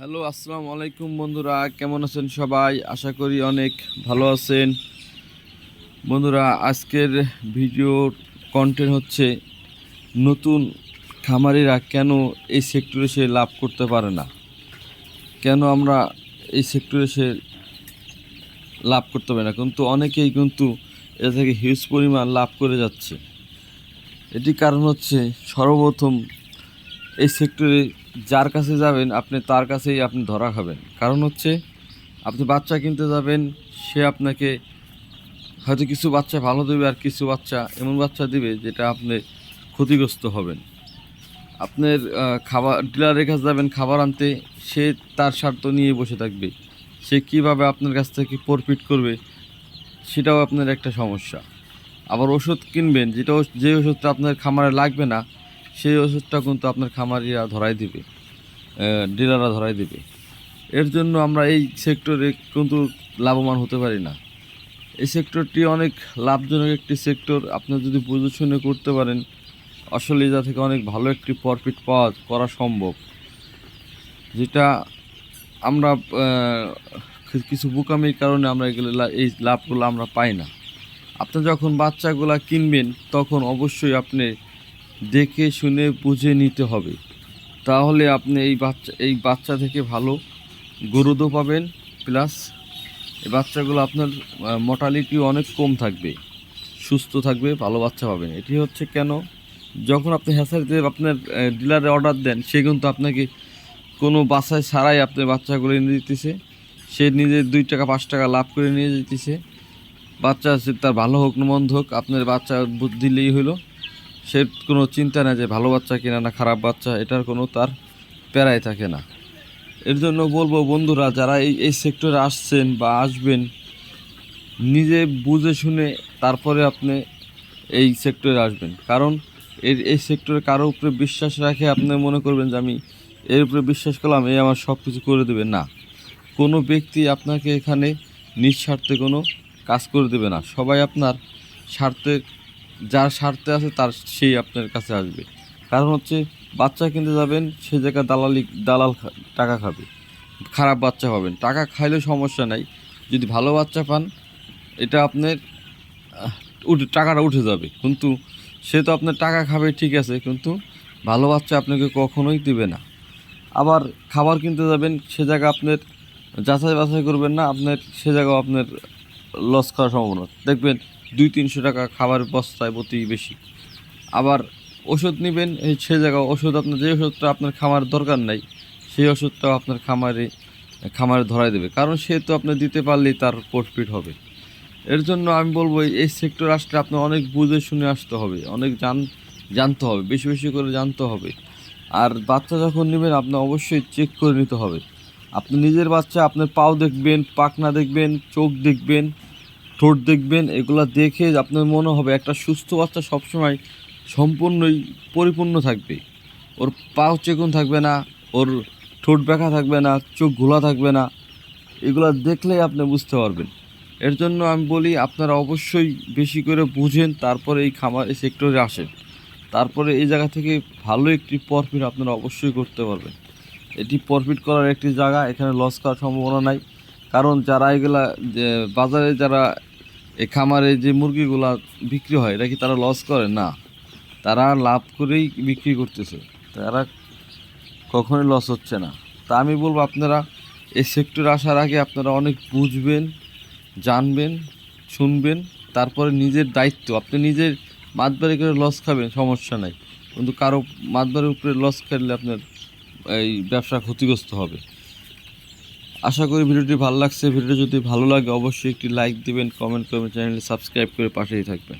Hello, আসসালামু আলাইকুম বন্ধুরা, কেমন আছেন সবাই? আশা করি অনেক ভালো আছেন। বন্ধুরা, আজকের ভিডিওর কন্টেন্ট হচ্ছে নতুন খামারিরা কেন এই সেক্টরে সে লাভ করতে পারে না? কেন আমরা এই সেক্টরে সে লাভ করতে পারি না? কিন্তু অনেকেই কিন্তু এ থেকে হিউজ পরিমাণ লাভ করে যাচ্ছে। এটি কারণ হচ্ছে সর্বপ্রথম এই সেক্টরে যার কাছে যাবেন, আপনি তার কাছেই আপনি ধরা খাবেন। কারণ হচ্ছে, আপনি বাচ্চা কিনতে যাবেন, সে আপনাকে হয়তো কিছু বাচ্চা ভালো দেবে আর কিছু বাচ্চা এমন বাচ্চা দিবে যেটা আপনি ক্ষতিগ্রস্ত হবেন। আপনার খাবার, ডিলারের কাছে যাবেন, খাবার আনতে, সে তার স্বার্থ নিয়ে বসে থাকবে। সে কীভাবে আপনার কাছ থেকে প্রফিট করবে, সেটাও আপনার একটা সমস্যা। আবার ওষুধ কিনবেন, যেটা যে ওষুধটা আপনার খামারে লাগবে না সেই ওষুধটা কিন্তু আপনার খামারিরা ধরাই দিবে ডিলাররা ধরাই দিবে। এর জন্য আমরা এই সেক্টরে কিন্তু লাভবান হতে পারি না। এই সেক্টরটি অনেক লাভজনক একটি সেক্টর আপনার যদি বুঝে করতে পারেন, আসলে যা থেকে অনেক ভালো একটি প্রফিট পাওয়া, করা সম্ভব। যেটা আমরা কিছু বোকামির কারণে আমরা এগুলো এই লাভগুলো আমরা পাই না। আপনি যখন বাচ্চাগুলা কিনবেন, তখন অবশ্যই আপনি দেখে শুনে বুঝে নিতে হবে। তাহলে আপনি এই বাচ্চা এই বাচ্চা থেকে ভালো গরুদও পাবেন প্লাস এই বাচ্চাগুলো আপনার মর্টালিটি অনেক কম থাকবে, সুস্থ থাকবে, ভালো বাচ্চা পাবেন। এটি হচ্ছে কেন? যখন আপনি হ্যাসারিতে আপনার ডিলারে অর্ডার দেন, সে কিন্তু আপনাকে কোনো বাসায় ছাড়াই আপনার বাচ্চাগুলো এনে দিতেছে। সে নিজে দুই টাকা, পাঁচ টাকা লাভ করে নিয়ে যেতেছে। বাচ্চা তার ভালো হোক, মন্দ হোক, আপনার বাচ্চা বুদ্ধি দিলেই হলো। সে কোনো চিন্তা নেই যে ভালো বাচ্চা কিনা না খারাপ বাচ্চা, এটার কোনো তার প্যারাই থাকে না। এর জন্য বলব বন্ধুরা, যারা এই এই সেক্টরে আসছেন বা আসবেন, নিজে বুঝে শুনে তারপরে আপনি এই সেক্টরে আসবেন। কারণ এর, এই সেক্টরে কারও উপরে বিশ্বাস রাখে আপনি মনে করবেন যে আমি এর উপরে বিশ্বাস করলাম এই আমার সব কিছু করে দেবে। না, কোনো ব্যক্তি আপনাকে এখানে নিঃস্বার্থে কোনো কাজ করে দেবে না। সবাই আপনার স্বার্থে যার স্বার্থে আছে তার সেই আপনার কাছে আসবে। কারণ হচ্ছে, বাচ্চা কিনতে যাবেন, সে জায়গায় দালালি, দালাল টাকা খাবে। খারাপ বাচ্চা পাবেন টাকা খাইলে সমস্যা নাই। যদি ভালো বাচ্চা পান, এটা আপনার উঠে, টাকাটা উঠে যাবে। কিন্তু সে তো আপনার টাকা খাবে, ঠিক আছে। কিন্তু ভালো বাচ্চা আপনাকে কখনোই দিবে না। আবার খাবার কিনতে যাবেন, সে জায়গা আপনার যাচাই বাছাই করবেন না, আপনার, সে জায়গাও আপনার লস করার সম্ভাবনা। দেখবেন দুই তিনশো টাকা খাবার বস্তায় প্রতি বেশি। আবার ওষুধ নেবেন, এই সে জায়গা ওষুধ আপনার, যে ওষুধটা আপনার খামার দরকার নাই, সেই ওষুধটাও আপনার খামারে খামারে ধরাই দেবে। কারণ সে তো আপনি দিতে পারলেই তার প্রফিট হবে। এর জন্য আমি বলব, এই- সেক্টর আসলে আপনার অনেক বুঝে শুনে আসতে হবে, অনেক জান, জানতে হবে, বেশি বেশি করে জানতে হবে। আর বাচ্চা যখন নেবেন আপনার অবশ্যই চেক করে নিতে হবে। আপনি নিজের বাচ্চা, আপনার পাও দেখবেন পাকনা দেখবেন, চোখ দেখবেন ঠোঁট দেখবেন, এগুলো দেখে আপনার মনে হবে একটা সুস্থ বাচ্চা সবসময় সম্পূর্ণই পরিপূর্ণ থাকবে। ওর পাও চেকুন থাকবে না, ওর ঠোঁট ব্যাখা থাকবে না, চোখ ঘোলা থাকবে না, এগুলো দেখলেই আপনি বুঝতে পারবেন। এর জন্য আমি বলি, আপনারা অবশ্যই বেশি করে বুঝেন, তারপরে এই খামার, এই সেক্টরে আসেন। তারপরে এই জায়গা থেকে ভালো একটি প্রফিট আপনারা অবশ্যই করতে পারবেন। এটি প্রফিট করার একটি জায়গা, এখানে লস করার সম্ভাবনা নাই। কারণ যারা এগুলা বাজারে যারা এই খামারে যে মুরগিগুলা বিক্রি হয়, এটা কি তারা লস করে? না। তারা লাভ করেই বিক্রি করতেছে। তারা কখনোই লস হচ্ছে না। তা আমি বলব, আপনারা এই সেক্টরে আসার আগে আপনারা অনেক বুঝবেন, জানবেন, শুনবেন, তারপরে নিজের দায়িত্ব। আপনি নিজের মাতবাড়ি করে লস খাবেন, সমস্যা নাই। কিন্তু কারও মাতবাড়ির উপরে লস খেলে আপনার এই ব্যবসা ক্ষতিগ্রস্ত হবে। আশা করি ভিডিওটি ভালো লাগছে। ভিডিওটি যদি ভালো লাগে, অবশ্যই একটি লাইক দিবেন কমেন্ট করবেন চ্যানেলটি সাবস্ক্রাইব করে পাশেই থাকবেন।